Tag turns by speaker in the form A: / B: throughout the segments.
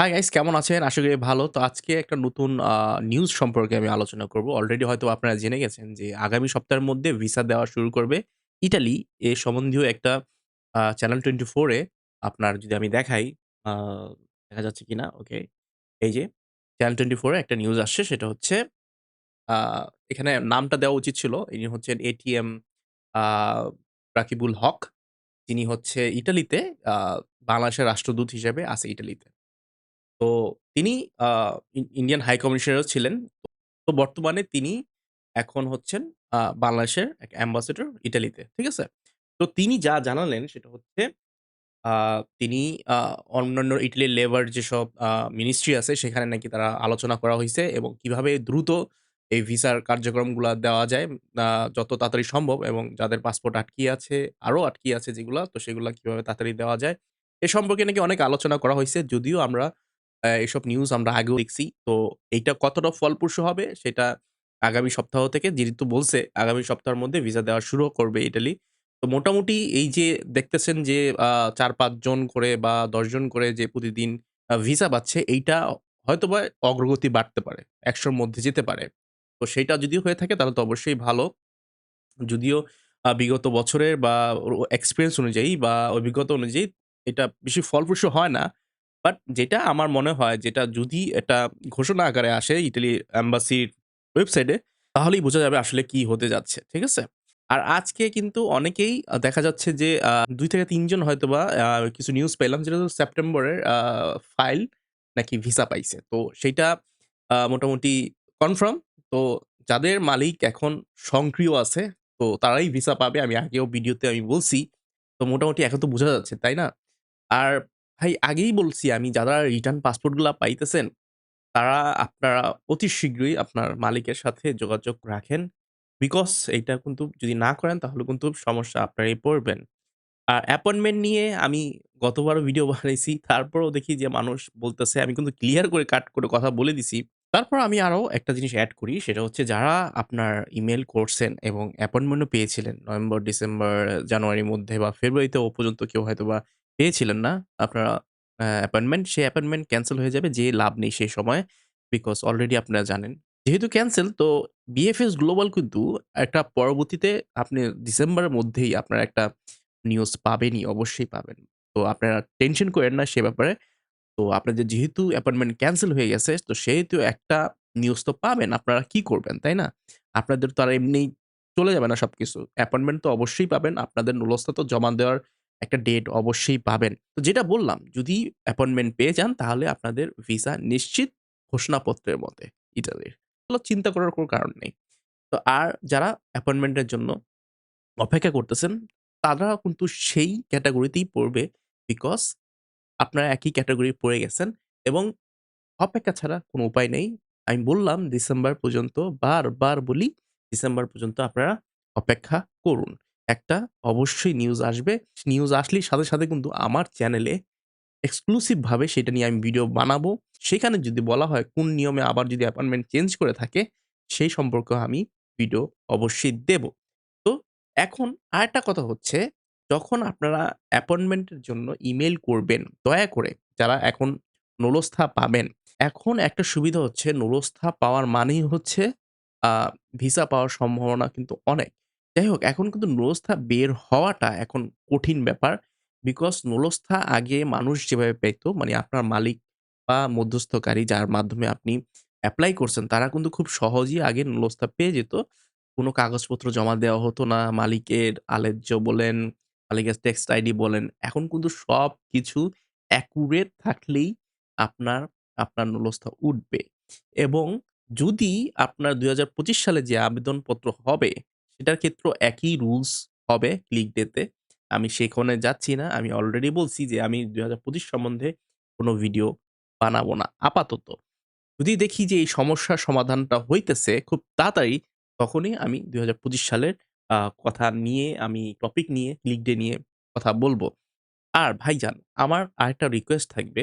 A: Hi guys কেমন আছেন? আশা করি ভালো। তো আজকে একটা নতুন নিউজ সম্পর্কে আমি আলোচনা করব। অলরেডি হয়তো আপনারা জেনে গেছেন যে আগামী সপ্তাহের মধ্যে ভিসা দেওয়া শুরু করবে ইটালি। এ সম্বন্ধীয় একটা চ্যানেল টোয়েন্টি ফোরে আপনার যদি আমি দেখাই, দেখা যাচ্ছে কিনা? ওকে। এই যে চ্যানেল টোয়েন্টি ফোরে একটা নিউজ আসছে সেটা হচ্ছে এখানে নামটা দেওয়া উচিত ছিল। ইনি হচ্ছেন এটিএম রাকিবুল হক। যিনি হচ্ছে ইটালিতে বাংলাদেশের রাষ্ট্রদূত হিসেবে আছে ইটালিতে। তো তিনি ইন্ডিয়ান হাই কমিশনারও ছিলেন। তো বর্তমানে তিনি এখন হচ্ছেন বাংলাদেশের এক অ্যাম্বাসেডর ইটালিতে। ঠিক আছে? তো তিনি যা জানালেন সেটা হচ্ছে তিনি অন্যান্য ইটালির লেবার যেসব মিনিস্ট্রি আছে সেখানে নাকি তারা আলোচনা করা হয়েছে এবং কীভাবে দ্রুত এই ভিসার কার্যক্রমগুলা দেওয়া যায় যত তাড়াতাড়ি সম্ভব এবং যাদের পাসপোর্ট আটকিয়ে আছে, আরও আটকিয়ে আছে যেগুলা তো সেগুলা কীভাবে তাড়াতাড়ি দেওয়া যায়। এ সম্পর্কে নাকি অনেক আলোচনা করা হয়েছে যদিও আমরা এসব নিউজ আমরা আগেও দেখছি। তো এইটা কতটা ফলপ্রসূ হবে সেটা আগামী সপ্তাহ থেকে, যেহেতু বলছে আগামী সপ্তাহের মধ্যে ভিসা দেওয়া শুরু করবে ইটালি। তো মোটামুটি এই যে দেখতেছেন যে, আ ৪-৫ জন করে বা ১০ জন করে যে প্রতিদিন ভিসা পাচ্ছে, এইটা হয়তোবা অগ্রগতি বাড়তে পারে। একশোর মধ্যে যেতে পারে। তো সেইটা যদি হয়ে থাকে তাহলে তো অবশ্যই ভালো। যদিও বিগত বছরের বা এক্সপিরিয়েন্স অনুযায়ী বা অভিজ্ঞতা অনুযায়ী এটা বেশি ফলপ্রসূ হয় না। বাট যেটা আমার মনে হয় যেটা যদি এটা ঘোষণা আকারে আসে ইটালি এম্বাসির ওয়েবসাইটে তাহলেই বোঝা যাবে আসলে কি হতে যাচ্ছে। ঠিক আছে? আর আজকে কিন্তু অনেকেই দেখা যাচ্ছে যে ২ থেকে ৩ জন হয়তোবা আ কিছু নিউজ পেলাম যেটা সেপ্টেম্বরের ফাইল নাকি ভিসা পাইছে। তো সেটা মোটামুটি কনফার্ম। তো যাদের মালিক এখন সক্রিয় আছে তো তারাই ভিসা পাবে। আমি আগেও ভিডিওতে আমি বলছি। তো মোটামুটি এখন তো বোঝা যাচ্ছে, তাই না? আর ভাই আগেই বলছি আমি যারা রিটার্ন পাসপোর্টগুলা পাইতেছেন, তারা আপনারা অতি শীঘ্রই আপনার মালিকের সাথে যোগাযোগ রাখেন। বিকজ এইটা কিন্তু যদি না করেন তাহলে কিন্তু সমস্যা আপনারাই পড়বেন। আর অ্যাপয়েন্টমেন্ট নিয়ে আমি গতবারও ভিডিও বানাইছি। তারপরও দেখি যে মানুষ বলতেছে আমি কিন্তু ক্লিয়ার করে কাট করে কথা বলে দিছি। তারপর আমি আরও একটা জিনিস অ্যাড করি সেটা হচ্ছে যারা আপনার ইমেল করছেন এবং অ্যাপয়েন্টমেন্টও পেয়েছিলেন নভেম্বর, ডিসেম্বর, জানুয়ারির মধ্যে বা ফেব্রুয়ারিতেও পর্যন্ত কেউ হয়তোবা পেয়েছিলেন না আপনারা অ্যাপয়েন্টমেন্ট, সেই অ্যাপয়েন্টমেন্ট ক্যান্সেল হয়ে যাবে যে লাভ নেই সেই সময়। বিকজ অলরেডি আপনারা জানেন। যেহেতু ক্যান্সেল তো বিএফএস গ্লোবাল কিন্তু একটা পরবর্তীতে আপনি ডিসেম্বরের মধ্যেই আপনার একটা নিউজ পাবেনই, অবশ্যই পাবেন। তো আপনারা টেনশন করেন না সে ব্যাপারে। তো আপনাদের যেহেতু অ্যাপয়েন্টমেন্ট ক্যান্সেল হয়ে গেছে, তো সেহেতু একটা নিউজ তো পাবেন। আপনারা কি করবেন, তাই না? আপনাদের তো আর এমনিই চলে যাবে না সবকিছু। অ্যাপয়েন্টমেন্ট তো অবশ্যই পাবেন। আপনাদের নুলস্থা তো জমা দেওয়ার একটা ডেট অবশ্যই পাবেন। তো যেটা বললাম, যদি অ্যাপয়েন্টমেন্ট পেয়ে যান তাহলে আপনাদের ভিসা নিশ্চিত ঘোষণাপত্রের মতে ইটালির। চিন্তা করার কোনো কারণ নেই। তো আর যারা অ্যাপয়েন্টমেন্টের জন্য অপেক্ষা করতেছেন, তারা কিন্তু সেই ক্যাটাগরিতেই পড়বে। বিকজ আপনারা একই ক্যাটাগরি পড়ে গেছেন এবং অপেক্ষা ছাড়া কোনো উপায় নেই। আমি বললাম ডিসেম্বর পর্যন্ত বারবার বলি, ডিসেম্বর পর্যন্ত আপনারা অপেক্ষা করুন। একটা অবশ্যই নিউজ আসবে। নিউজ আসলেই সাথে, সাথে কিন্তু আমার চ্যানেলে এক্সক্লুসিভ ভাবে সেটা নিয়ে আমি ভিডিও বানাবো। সেখানে যদি বলা হয় কোন নিয়মে আবার যদি অ্যাপয়েন্টমেন্ট চেঞ্জ করে থাকে, সেই সম্পর্কে আমি ভিডিও অবশ্যই দেব। তো এখন আরেকটা কথা হচ্ছে, যখন আপনারা অ্যাপয়েন্টমেন্টের জন্য ইমেল করবেন, দয়া করে যারা এখন নুলস্থা পাবেন, এখন একটা সুবিধা হচ্ছে নুলস্থা পাওয়ার মানেই হচ্ছে ভিসা পাওয়ার সম্ভাবনা কিন্তু অনেক। যাই হোক এখন কিন্তু নুলস্থা বের হওয়াটা এখন কঠিন ব্যাপার। বিকজ নুলস্থা আগে মানুষ যেভাবে পেত মানে আপনার মালিক বা মধ্যস্থকারী যার মাধ্যমে আপনি অ্যাপ্লাই করছেন তারা কিন্তু খুব সহজেই আগে নুলস্থা পেয়ে যেত। কোনো কাগজপত্র জমা দেওয়া হতো না। মালিকের আলেজ্য বলেন, মালিকের টেক্সট আইডি বলেন। এখন কিন্তু সবকিছু অ্যাকুরেট থাকলেই আপনার, আপনার নুলস্থা উঠবে। এবং যদি আপনার ২০২৫ সালে যে আবেদনপত্র হবে, সেটার ক্ষেত্রেও একই রুলস হবে ক্লিক ডেতে আমি সেখানে যাচ্ছি না। আমি অলরেডি বলছি যে আমি ২০২৫ সম্বন্ধে কোনো ভিডিও বানাবো না আপাতত। যদি দেখি যে এই সমস্যার সমাধানটা হইতেছে খুব তাড়াতাড়ি, তখনই আমি ২০২৫ সালের কথা নিয়ে আমি টপিক নিয়ে ক্লিক ডে নিয়ে কথা বলব আর ভাইজান আমার আরেকটা রিকোয়েস্ট থাকবে।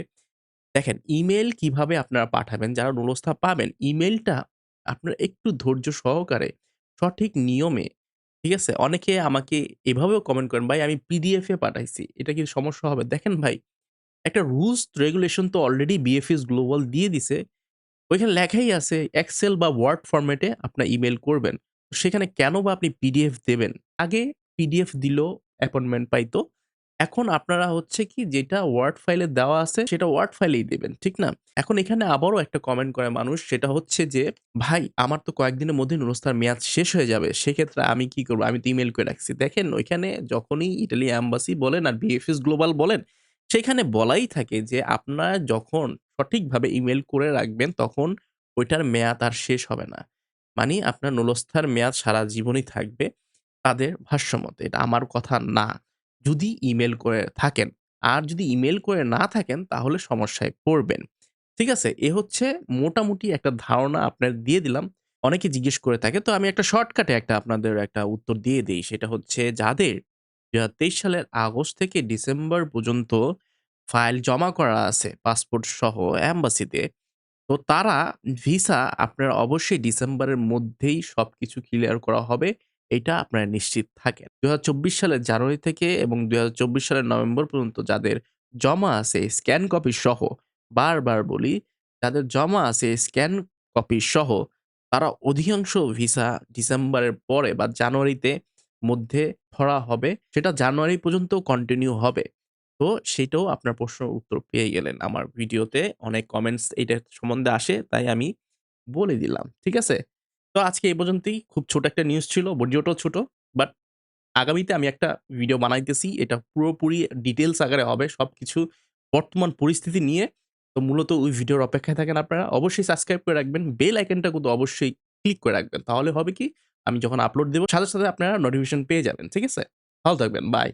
A: দেখেন ইমেল কীভাবে আপনারা পাঠাবেন যারা নুলস্থা পাবেন, ইমেলটা আপনারা একটু ধৈর্য সহকারে সঠিক নিয়মে, ঠিক আছে? অনেকে আমাকে এভাবেও কমেন্ট করেন, "ভাই আমি পিডিএফ এ পাঠাইছি। এটা কি সমস্যা হবে?" দেখেন ভাই, একটা রুলস রেগুলেশন তো অলরেডি বিএফএস গ্লোবাল দিয়ে দিছে। ওইখানে লেখাই আছে এক্সেল বা ওয়ার্ড ফরম্যাটে আপনার ইমেল করবেন। সেখানে কেন বা আপনি পিডিএফ দেবেন? আগে পিডিএফ দিল অ্যাপয়েন্টমেন্ট পাইতো। এখন আপনারা হচ্ছে কি যেটা ওয়ার্ড ফাইলে দেওয়া আছে সেটা ওয়ার্ড ফাইলেই দিবেন। ঠিক না? এখন এখানে আবারও একটা কমেন্ট করে মানুষ সেটা হচ্ছে যে, "ভাই আমার তো কয়েকদিনের মধ্যে নুরস্তার মেয়াদ শেষ হয়ে যাবে। সেক্ষেত্রে আমি কি করব আমি তো ইমেল করে রাখছি।" দেখেন ওইখানে যখনই ইটালি অ্যাম্বাসি বলেন আর বিএফএস গ্লোবাল বলেন, সেখানে বলাই থাকে যে আপনারা যখন সঠিকভাবে ইমেল করে রাখবেন তখন ওইটার মেয়াদ আর শেষ হবে না। মানি আপনার নুলস্থার মেয়াদ সারা জীবনই থাকবে তাদের ভাষ্যমতে। এটা আমার কথা না। যদি ইমেল করে থাকেন। আর যদি ইমেল করে না থাকেন, তাহলে সমস্যায় পড়বেন। ঠিক আছে? এ হচ্ছে মোটামুটি একটা ধারণা আপনার দিয়ে দিলাম। অনেকে জিজ্ঞেস করে থাকে। তো আমি একটা শর্টকাটে একটা আপনাদের একটা উত্তর দিয়ে দিই সেটা হচ্ছে যাদের ২০২৩ সালের আগস্ট থেকে ডিসেম্বর পর্যন্ত ফাইল জমা করা আছে, পাসপোর্ট সহ অ্যাম্বাসিতে তো তারা ভিসা আপনার অবশ্যই ডিসেম্বরের মধ্যেই সবকিছু ক্লিয়ার করা হবে। এইটা আপনারা নিশ্চিত থাকেন। ২০২৪ সালের জানুয়ারি থেকে এবং ২০২৪ সালের নভেম্বর পর্যন্ত যাদের জমা আছে স্ক্যান কপি সহ, বারবার বলি, যাদের জমা আছে স্ক্যান কপি সহ তারা অধিকাংশ ভিসা ডিসেম্বরের পরে বা জানুয়ারিতে মধ্যে ধরা হবে। সেটা জানুয়ারি পর্যন্ত কন্টিনিউ হবে। তো সেটাও আপনার প্রশ্নের উত্তর পেয়ে গেলেন আমার ভিডিওতে। অনেক কমেন্টস এইটার সম্বন্ধে আসে তাই আমি বলে দিলাম। ঠিক আছে? তো আজকে এই পর্যন্তই। খুব ছোট একটা নিউজ ছিল। ভিডিওটাও ছোট। বাট আগামীতে আমি একটা ভিডিও বানাইতেছি। এটা পুরোপুরি ডিটেলস আকারে হবে সবকিছু বর্তমান পরিস্থিতি নিয়ে। তো মূলত ওই ভিডিওর অপেক্ষায় থাকেন আপনারা। অবশ্যই সাবস্ক্রাইব করে রাখবেন। বেল আইকনটা কিন্তু অবশ্যই ক্লিক করে রাখবেন। তাহলে হবে কি? আমি যখন আপলোড দেবো সাথে, সাথে আপনারা নোটিফিকেশন পেয়ে যাবেন। ঠিক আছে? ভালো থাকবেন। বাই।